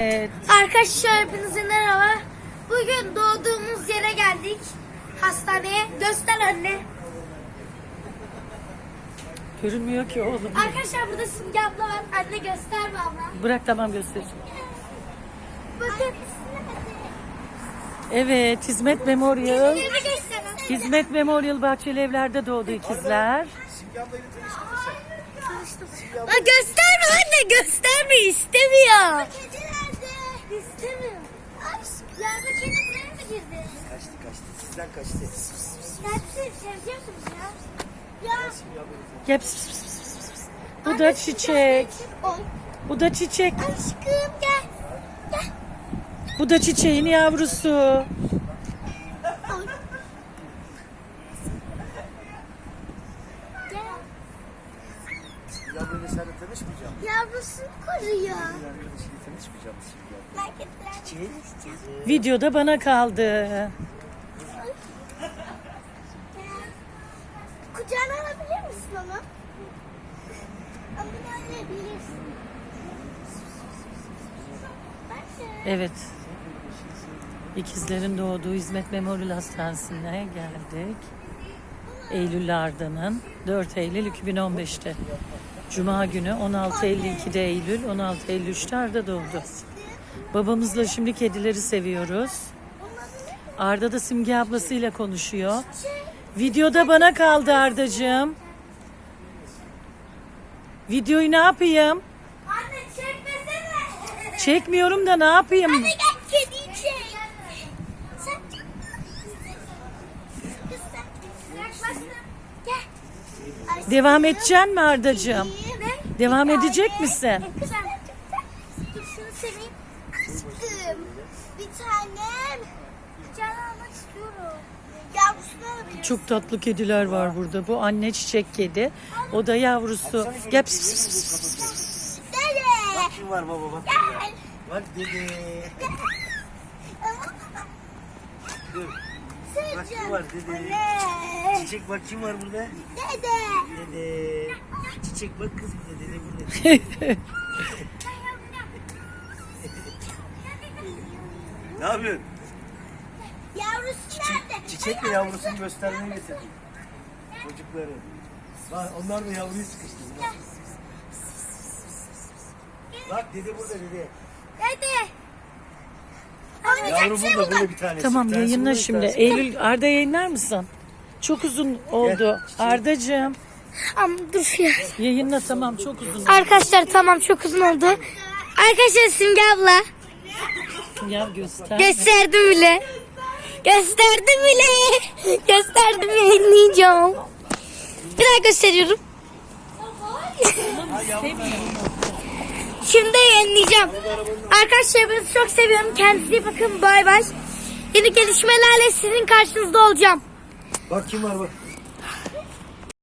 Evet. Arkadaşlar hepinize merhaba. Bugün doğduğumuz yere geldik. Hastaneye. Göster anne. Görünmüyor ki oğlum. Arkadaşlar burada Simge abla var. Anne göster baba. Bırak tamam göstereceğim. Bakın. Evet, Hizmet Memorial. Hizmet Memorial Bahçeli Evler'de doğdu ikizler. Aa, gösterme anne gösterme istemiyor. Sizden kaçtı. Ya. Pıs, pıs, pıs, pıs, pıs. Bu da çiçek. Bu da çiçek. Aşkım gel. Gel. Bu da çiçeğin yavrusu. Oy. Gel. Ya böyle seninle tanışmayacağım. Yavrusunu koruyor. Bir arkadaşıyla tanışmayacağım şimdi. Merak ettiler. Çiçeği. Videoda bana kaldı. Gel. Kucağına alabilir misin onu? Ama alabilirsin. Bak ya. Evet. İkizlerin doğduğu Hizmet Memorial Hastanesi'ne geldik. Eylül Arda'nın 4 Eylül 2015'te. Cuma günü 16.52'de Eylül, 16.53'te Arda doğdu. Babamızla şimdi kedileri seviyoruz. Arda da Simge ablasıyla konuşuyor. Videoda bana kaldı Ardacığım. Videoyu ne yapayım? Anne çekmesene. Çekmiyorum da ne yapayım? Anne gel kediyi çek. Sen. Gel. Devam edeceksin mi Ardacığım? Ne? Devam Bir edecek tane- misin? Kız sen Dur şunu seveyim. Aşkım. Bir tane can almak istiyorum. Yavrusunu alabilirim. Çok tatlı kediler var burada. Bu anne çiçek kedi. O da yavrusu. Gel pis pis pis pis pis. Dede. Kim var baba bak. Gel. Bak dede. Dur. Bak kim var dede. Anne. Çiçek bak kim var burada? Dede. Dede. Çiçek bak kız burada dede burada. ne yapıyorsun? Yavrusu nerede? Çiçekle yavrusunu göstermeye getirdim. Çocukları. Bak onlar da yavruyu sıkıştırdı. Bak dede burada dede. Dede. Yavru burada burada bir tanesi. Tamam Bir tanesi yayınla burada, bir şimdi. tanesi Eylül Arda yayınlar mısın? Çok uzun oldu. Ardacığım Ama dur ya. yayınla tamam çok uzun. Arkadaşlar tamam çok uzun oldu. Arkadaşlar Simge abla. Ya göster. Gösterdim bile. Gösterdim bile. Gösterdim yayınlayacağım. Bir daha gösteriyorum. Şimdi yayınlayacağım. Arkadaşlar hepinizi çok seviyorum. Kendinize bakın. Bay bay. Yeni gelişmelerle sizin karşınızda olacağım. Bak kim var bak.